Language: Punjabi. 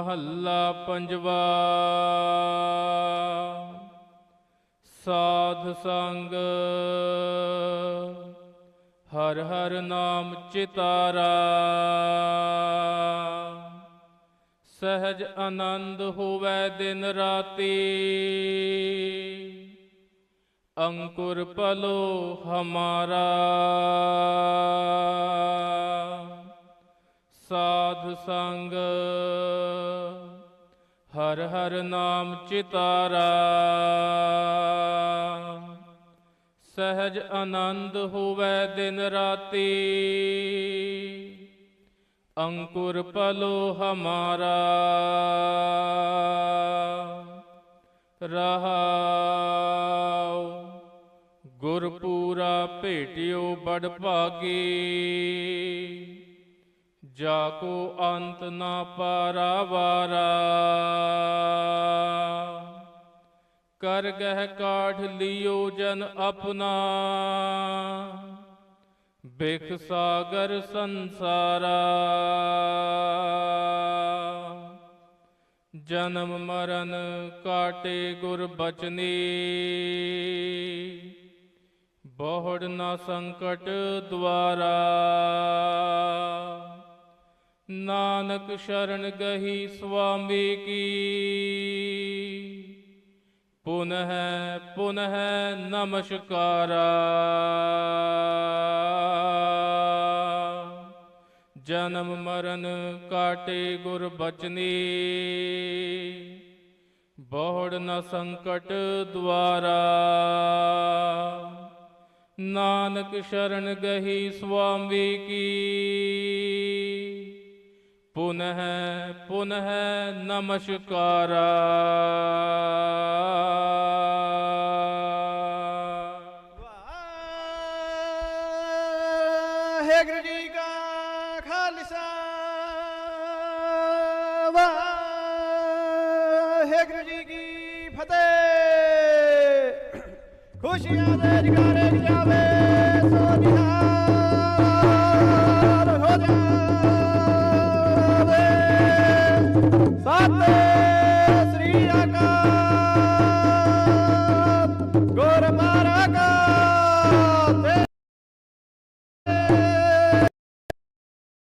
ਮਹੱਲਾ ਪੰਜਵਾ। ਸਾਧ ਸੰਗ, ਹਰ ਹਰ ਨਾਮ ਚਿਤਾਰਾ। ਸਹਿਜ ਆਨੰਦ ਹੋਵੇ ਦਿਨ ਰਾਤੀ। ਅੰਕੁਰ ਪਲੋ ਹਮਾਰਾ। ਹਰ ਹਰ ਨਾਮ ਚਿਤਾਰਾ। ਸਹਿਜ ਆਨੰਦ ਹੋਵੇ ਦਿਨ ਰਾਤੀ। ਅੰਕੁਰ ਪਲੋ ਹਮਾਰਾ। ਰਹਾਉ, ਗੁਰਪੂਰਾ ਭੇਟਿਓ ਬੜ ਭਾਗੀ ਜਾ ਕੋ ਅੰਤ ਨਾ ਪਾਰਾਵਾਰਾ। ਕਰ ਗਹਿ ਕਾਢ ਲਿਓ ਜਨ ਆਪਣਾ। ਬਿਖ ਸਾਗਰ ਸੰਸਾਰਾ। ਜਨਮ ਮਰਨ ਕਾਟੇ ਗੁਰ ਬਚਨੀ। ਬਹੁੜ ਨਾ ਸੰਕਟ ਦੁਆਰਾ। ਨਾਨਕ ਸ਼ਰਨ ਗਹੀ ਸੁਆਮੀ ਕੀ। ਪੁਨਹ ਪੁਨਹ ਨਮਸਕਾਰਾ। ਜਨਮ ਮਰਨ ਕਾਟੇ ਗੁਰ ਬਚਨੀ। ਬਹੁੜ ਨ ਸੰਕਟ ਦੁਆਰਾ। ਨਾਨਕ ਸ਼ਰਨ ਗਹੀ ਸੁਆਮੀ ਕੀ। ਪੁਨਹ ਪੁਨਹ ਨਮਸਕਾਰਾ ਵਾਹਿਗੁਰੂ ਜੀ ਕਾ ਖਾਲਸਾ ਵਾਹਿਗੁਰੂ ਜੀ ਕੀ ਫਤਿਹ ਖੁਸ਼ੀਆਂ ਦੇ ਜਗਾਰੇ ਜਾਵੇ Hey!